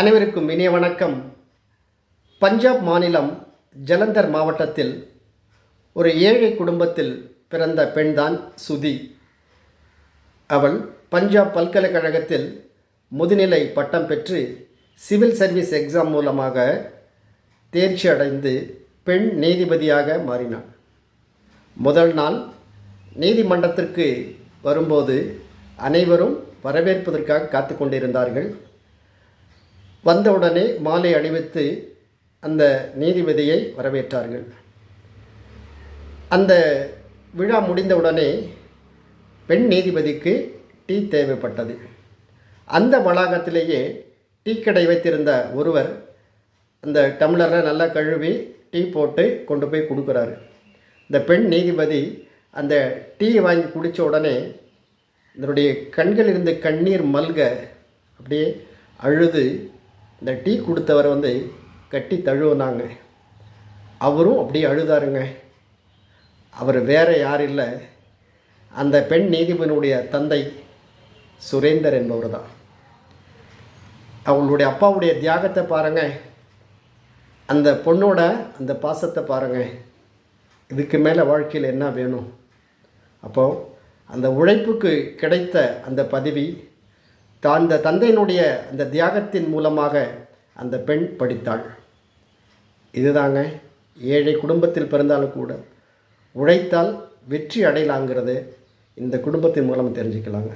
அனைவருக்கும் இனிய வணக்கம். பஞ்சாப் மாநிலம் ஜலந்தர் மாவட்டத்தில் ஒரு ஏழை குடும்பத்தில் பிறந்த பெண்தான் சுதி. அவள் பஞ்சாப் பல்கலைக்கழகத்தில் முதுநிலை பட்டம் பெற்று சிவில் சர்வீஸ் எக்ஸாம் மூலமாக தேர்ச்சி அடைந்து பெண் நீதிபதியாக மாறினாள். முதல் நாள் நீதிமன்றத்திற்கு வரும்போது அனைவரும் வரவேற்பதற்காக காத்து கொண்டிருந்தார்கள். வந்தவுடனே மாலை அணிவித்து அந்த நீதிபதியை வரவேற்றார்கள். அந்த விழா முடிந்தவுடனே பெண் நீதிபதிக்கு டீ தேவைப்பட்டது. அந்த வளாகத்திலேயே டீ கடை வைத்திருந்த ஒருவர் அந்த டம்ளரில் நல்லா கழுவி டீ போட்டு கொண்டு போய் கொடுக்குறாரு. இந்த பெண் நீதிபதி அந்த டீ வாங்கி குடித்த உடனே இதனுடைய கண்களிலிருந்து இருந்து கண்ணீர் மல்க அப்படியே அழுது இந்த டீ கொடுத்தவரை வந்து கட்டி தழுவுனாங்க அவரும் அப்படியே அழுதாருங்க. அவர் வேறு யார் இல்லை. அந்த பெண் நீதிபதியினுடைய தந்தை சுரேந்தர் என்பவர் தான் அவங்களுடைய அப்பாவுடைய தியாகத்தை பாருங்கள் அந்த பொண்ணோட அந்த பாசத்தை பாருங்க. இதுக்கு மேலே வாழ்க்கையில் என்ன வேணும்? அப்போது அந்த உழைப்புக்கு கிடைத்த அந்த பதவி அந்த தந்தையினுடைய அந்த தியாகத்தின் மூலமாக அந்த பெண் படித்தாள். இதுதாங்க ஏழை குடும்பத்தில் பிறந்தாலும் கூட உழைத்தால் வெற்றி அடையலாங்கிறது இந்த குடும்பத்தின் மூலம் தெரிஞ்சுக்கலாங்க.